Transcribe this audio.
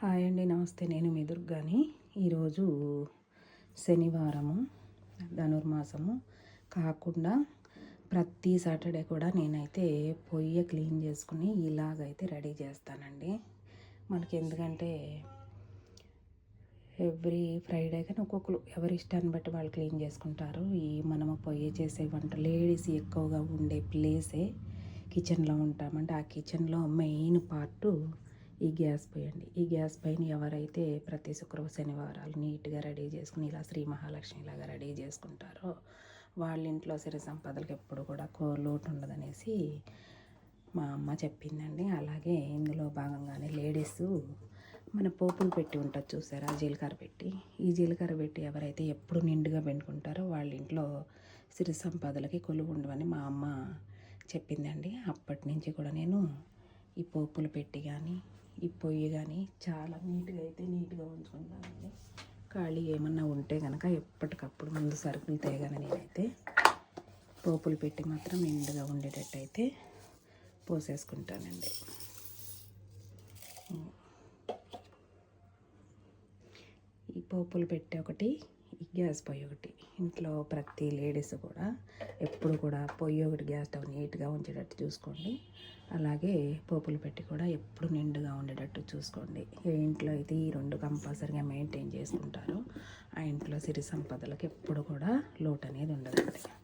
Hi అండి నమస్తే. నేను మీ దుర్గాని. ఈరోజు శనివారము ధనుర్మాసము కాకుండా ప్రతి సాటర్డే కూడా నేనైతే పొయ్యి క్లీన్ చేసుకుని ఇలాగైతే రెడీ చేస్తానండి. మనకి ఎందుకంటే ఎవ్రీ ఫ్రైడే కానీ ఒక్కొక్కరు ఎవరి ఇష్టాన్ని బట్టి వాళ్ళు క్లీన్ చేసుకుంటారు. ఈ మనము పొయ్యి చేసే వంట లేడీస్ ఎక్కువగా ఉండే ప్లేసే కిచెన్లో ఉంటామంటే ఆ కిచెన్లో మెయిన్ పార్టు ఈ గ్యాస్ పోయండి ఈ గ్యాస్ పైన ఎవరైతే ప్రతి శుక్రవారం శనివారాలు నీట్గా రెడీ చేసుకుని ఇలా శ్రీ మహాలక్ష్మిలాగా రెడీ చేసుకుంటారో వాళ్ళ ఇంట్లో సిరి సంపదలకు ఎప్పుడు కూడా కో లోటు ఉండదనేసి మా అమ్మ చెప్పిందండి. అలాగే ఇందులో భాగంగానే లేడీస్ మన పోపులు పెట్టి ఉంటుంది చూసారా? జీలకర్ర పెట్టి. ఈ జీలకర్ర పెట్టి ఎవరైతే ఎప్పుడు నిండుగా పెట్టుకుంటారో వాళ్ళ ఇంట్లో సిరి సంపదలకి కొలువు ఉండవని మా అమ్మ చెప్పిందండి. అప్పటి నుంచి కూడా నేను ఈ పోపులు పెట్టి కానీ ఈ పొయ్యి కానీ చాలా నీట్గా అయితే నీట్గా ఉంచుకుంటానండి. ఖాళీ ఏమన్నా ఉంటే కనుక ఎప్పటికప్పుడు ముందు సరుకులు తేగానే నేనైతే పోపులు పెట్టి మాత్రం నిండుగా ఉండేటట్టు అయితే పోసేసుకుంటానండి. ఈ పోపులు పెట్టి ఒకటి గ్యాస్ పొయ్యి ఒకటి. ఇంట్లో ప్రతి లేడీస్ కూడా ఎప్పుడు కూడా పొయ్యి ఒకటి గ్యాస్ స్టవ్ నీట్గా ఉంచేటట్టు చూసుకోండి. అలాగే పోపులు పెట్టి కూడా ఎప్పుడు నిండుగా ఉండేటట్టు చూసుకోండి. ఏ ఇంట్లో అయితే ఈ రెండు కంపల్సరీగా మెయింటైన్ చేసుకుంటారో ఆ ఇంట్లో సిరి సంపదలకు ఎప్పుడు కూడా లోటు అనేది ఉండదండి.